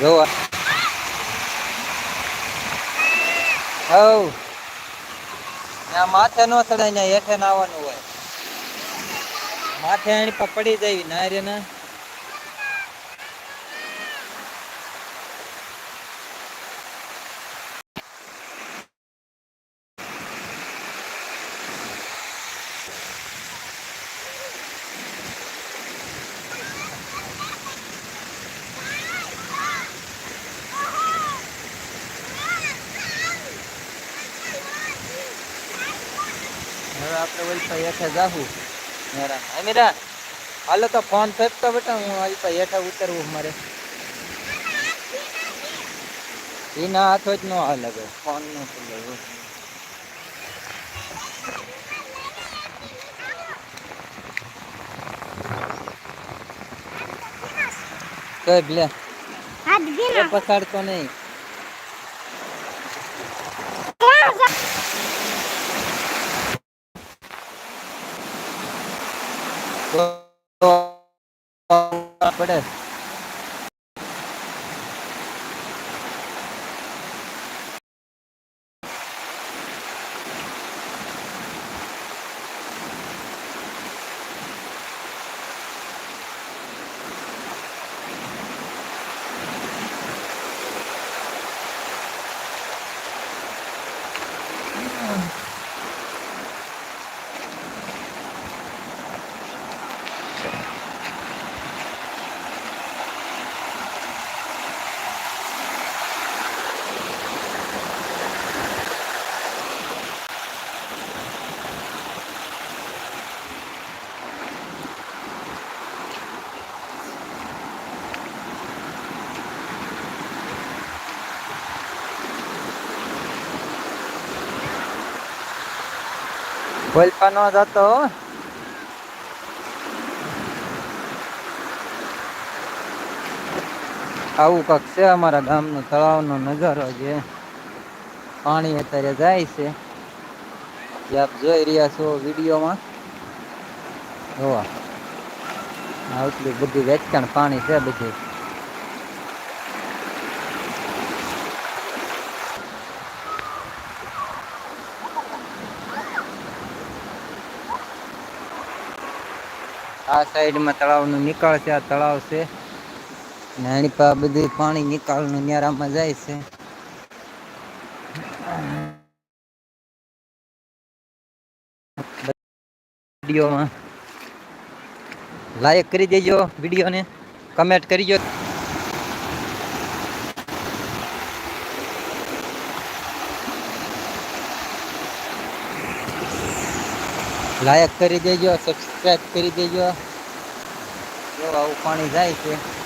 જોવા હવ ત્યાં માથે ન ચડાય ને હેઠે નાવાનું હોય. માથે એની પકડી જાય નાયરે ને. આપણે ઓલી પાસે હેઠે જાહું. હેરાન અમીરા હાલો તો ફોન ફેંકતો બેટા હું ઓલી પાસે હેઠે ઉતરવું મારે. એના હાથો જ ન હાલે ભાઈ ફોન નો લેવું કઈ લે હાથ એ ગીનો પછાડતો નહીં ક્યાં જા તો પડે બોલપા નો જતો. આવું કક છે અમારા ગામનો તળાવનો નજારો છે પાણી અત્યારે જાય છે. જે આપ જોઈ રહ્યા છો વિડીયોમાં. જોવા. આટલું બધું વેચાણ પાણી છે બધું. આ સાઈડમાં તળાવનું નિકાળ છે, આ તળાવ છે. નાની પા બધું પાણી નિકાળનું ન્યારામાં જાય છે. વિડીયોમાં લાઈક કરી દેજો, વિડીયોને કમેન્ટ કરીજો લાયક કરી દેજો સબસ્ક્રાઇબ કરી દેજો. જો આવું પાણી જાય છે.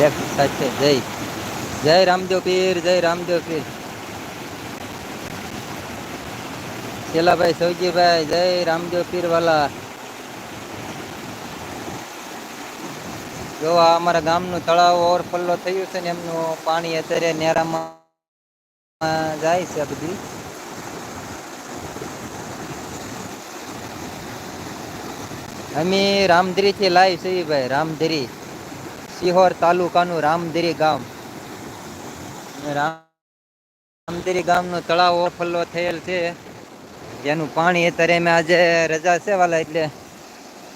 સાઈડ જય. જય રામદેવ પીર, જય રામદેવ પીર. શેલાભાઈ સૌજીભાઈ જય રામદેવ પીર વાલા જો આ અમારા ગામનું તળાવ ઓવરફ્લો થયું છે ને એમનું પાણી અત્યારે નેરામાં જાય છે બધી. અમે રામધરી થી લાઈવ છીએ ભાઈ, રામધરી. સિહોર તાલુકાનું રામદેરી ગામ. રામદેરી ગામનો તળાવ ઓફલ્લો થયેલ છે. જેનું પાણી અત્યારે અમે આજે રજા છે વાલા એટલે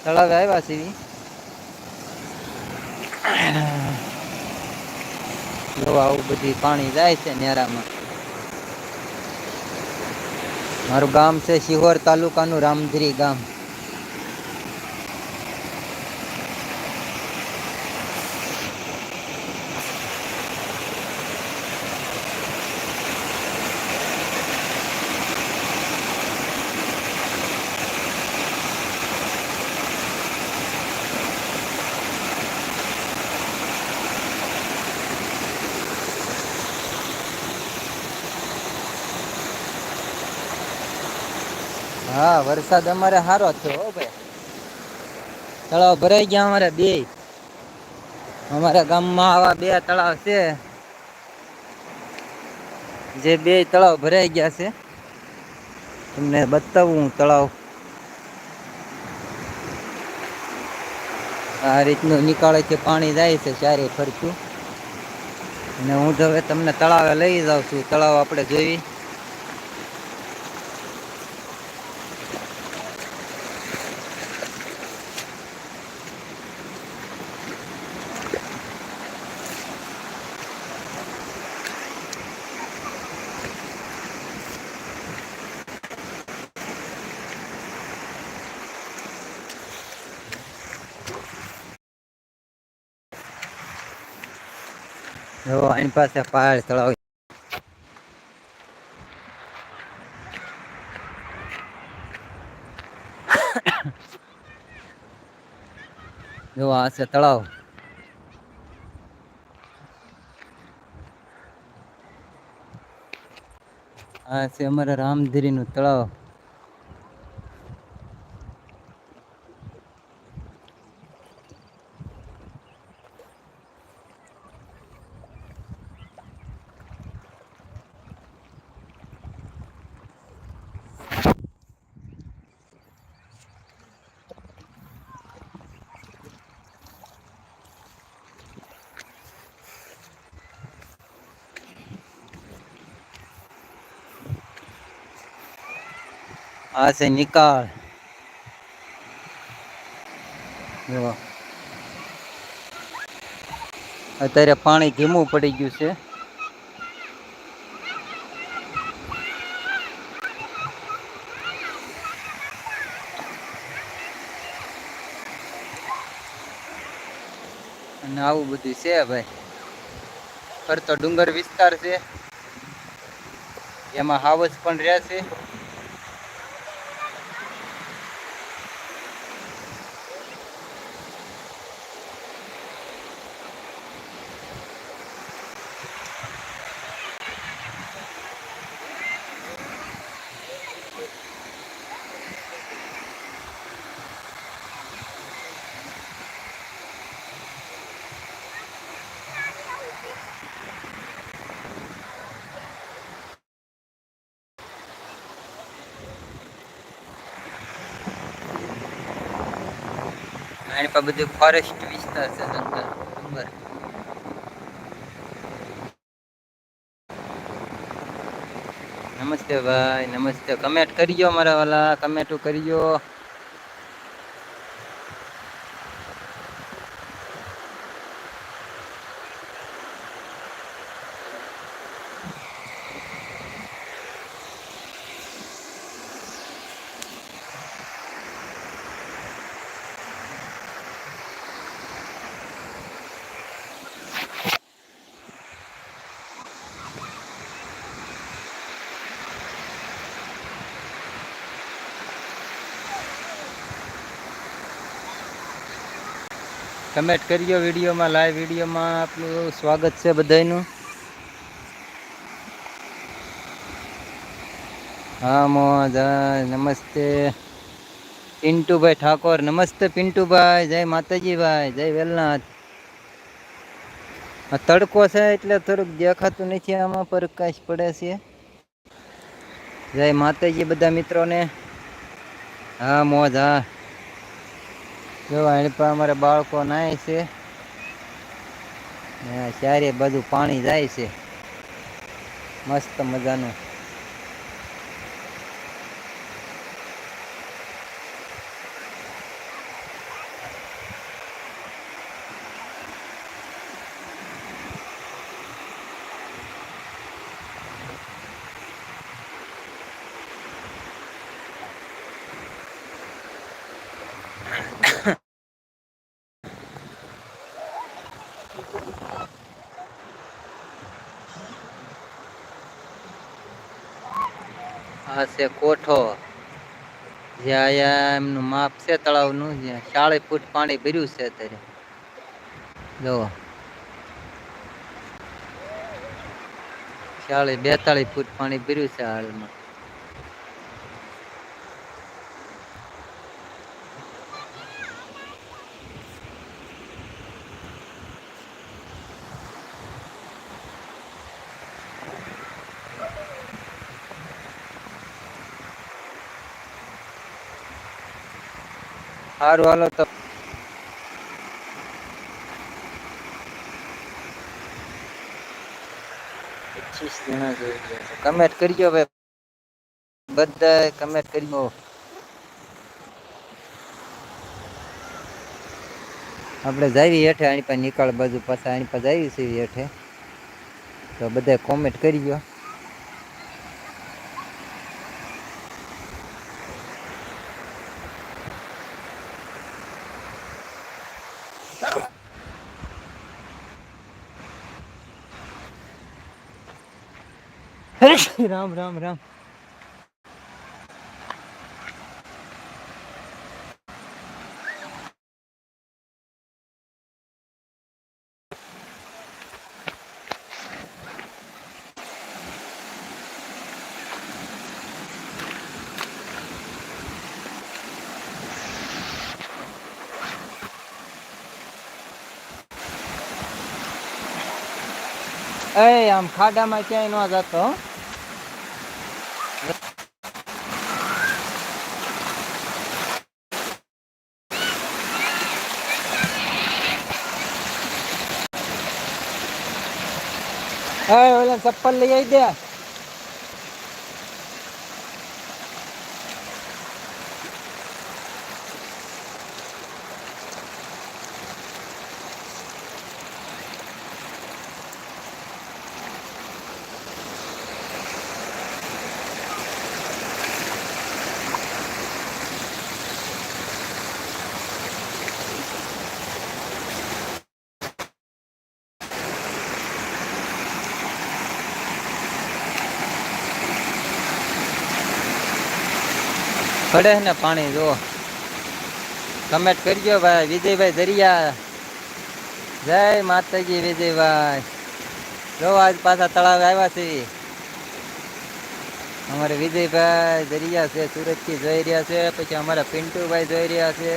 તળાવે આવ્યા છીએ. આવું બધી પાણી જાય છે નેરામાં. મારું ગામ છે સિહોર તાલુકાનું રામધરી ગામ. હા, વરસાદ અમારે સારો થયો હો ભાઈ. તળાવ ભરાઈ ગયા અમારે બે. અમારા ગામમાં આવા બે તળાવ છે. જે બે તળાવ ભરાઈ ગયા છે. તમને બતાવું તળાવ. આ રીતનું નીકાળે પાણી જાય છે ચારે ફરતું. અને હું તો તમને તળાવે લઈ જાઉં છું. તળાવ આપણે જોઈ આની પાસે પહાડ તળાવ જો આ છે તળાવ આ છે અમારા રામધીરી નું તળાવ. આ છે નિકાળ જો અત્યારે પાણી ધીમું પડી ગયું છે. અને આવું બધું છે ભાઈ. ફરતો ડુંગર વિસ્તાર છે. એમાં હાવસ પણ રહે આની પર બધું ફોરેસ્ટ વિસ્તાર છે જંગલ ડુંગર નમસ્તે ભાઈ નમસ્તે કમેન્ટ કરજો મારા વાલા કમેન્ટો કરજો કમેન્ટ કરજો વિડીયોમાં લાઈવ વિડીયોમાં. આપનું સ્વાગત છે બધાનું હા મોજ નમસ્તે. પિન્ટુભાઈ ઠાકોર, નમસ્તે પિન્ટુભાઈ. જય માતાજીભાઈ, જય વેલનાથ. તડકો છે એટલે થોડુંક દેખાતું નથી આમાં પ્રકાશ પડે છે. જય માતાજી બધા મિત્રોને. હા મોજ હા જો એની પર અમારે બાળકો નાય છે. ચારે બધું પાણી જાય છે. મસ્ત મજાનું. આ કોઠો. જ્યાં એમનું માપ છે તળાવનું, જ્યાં ચાળીસ ફૂટ પાણી ભર્યું છે અત્યારે. જો ચાળીસ બેતાળીસ ફૂટ પાણી ભર્યું છે હાલમાં. સારું હાલો તો પચીસ જણા જોઈ રહ્યા છે કમેન્ટ કરજો ભાઈ બધા કમેન્ટ કરજો આપણે જાવી હેઠે આની પાસે નીકાળ બાજુ પાછા આની પાસે આવી છે હેઠે તો બધા કોમેન્ટ કરજો રામ રામ રામ એ આમ ખાડામાં ક્યાંય ન જતો ઓલા ચપ્પલ લઈ આવી દે. પડે ને પાણી જો કમેન્ટ કરજો ભાઈ, વિજયભાઈ દરિયા. જય માતાજી વિજયભાઈ. જો આજ પાછા તળાવે આવ્યા છે અમારે વિજયભાઈ દરિયા છે સુરતથી જોઈ રહ્યા છે, પછી અમારા પિન્ટુભાઈ જોઈ રહ્યા છે.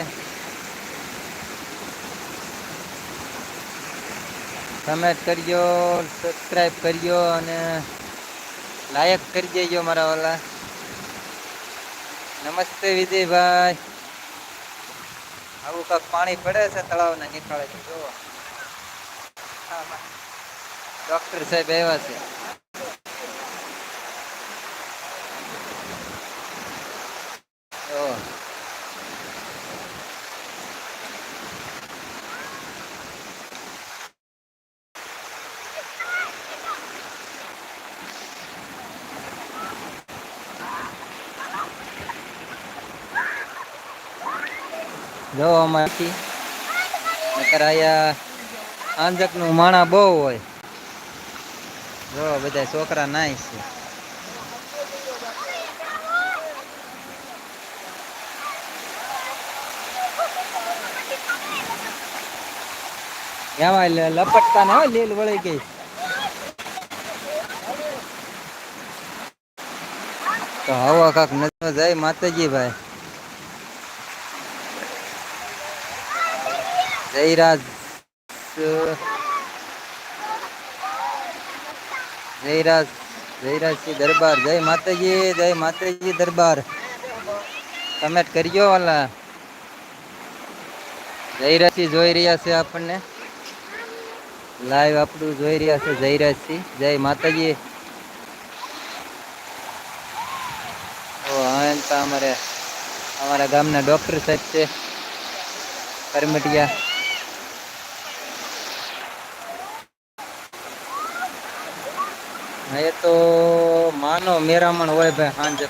કમેન્ટ કરજો સબસ્ક્રાઈબ કરજો અને લાયક કરી દેજો મારા વાલા નમસ્તે વિજયભાઈ. આવું કાંક પાણી પડે છે તળાવના નીકળે છે, જુઓ. ડોક્ટર સાહેબ આવ્યા છે જુઓ. જો નથી નકર અહીંયા આંજકનું માણા બહુ હોય. જો, બધા છોકરા નાય છે. એમાં લપટતા ને હોય, લીલ વળી ગઈ. તો હવા કાક નજર જાય માતાજી ભાઈ જયરાજ જયરાજ જયરાજસિંહ દરબાર જય માતાજી જય માતાજી દરબાર કમેન્ટ કરજો વાલા જયરાજસિંહ જોઈ રહ્યા છે આપણને લાઈવ આપણું જોઈ રહ્યા છે જયરાજસિંહ જય માતાજી ઓ હા એમ તો અમારે અમારા ગામના ડોક્ટર સાહેબ છે કરમટિયા એ તો માનો મેરામણ હોય ભાઈ સાંજે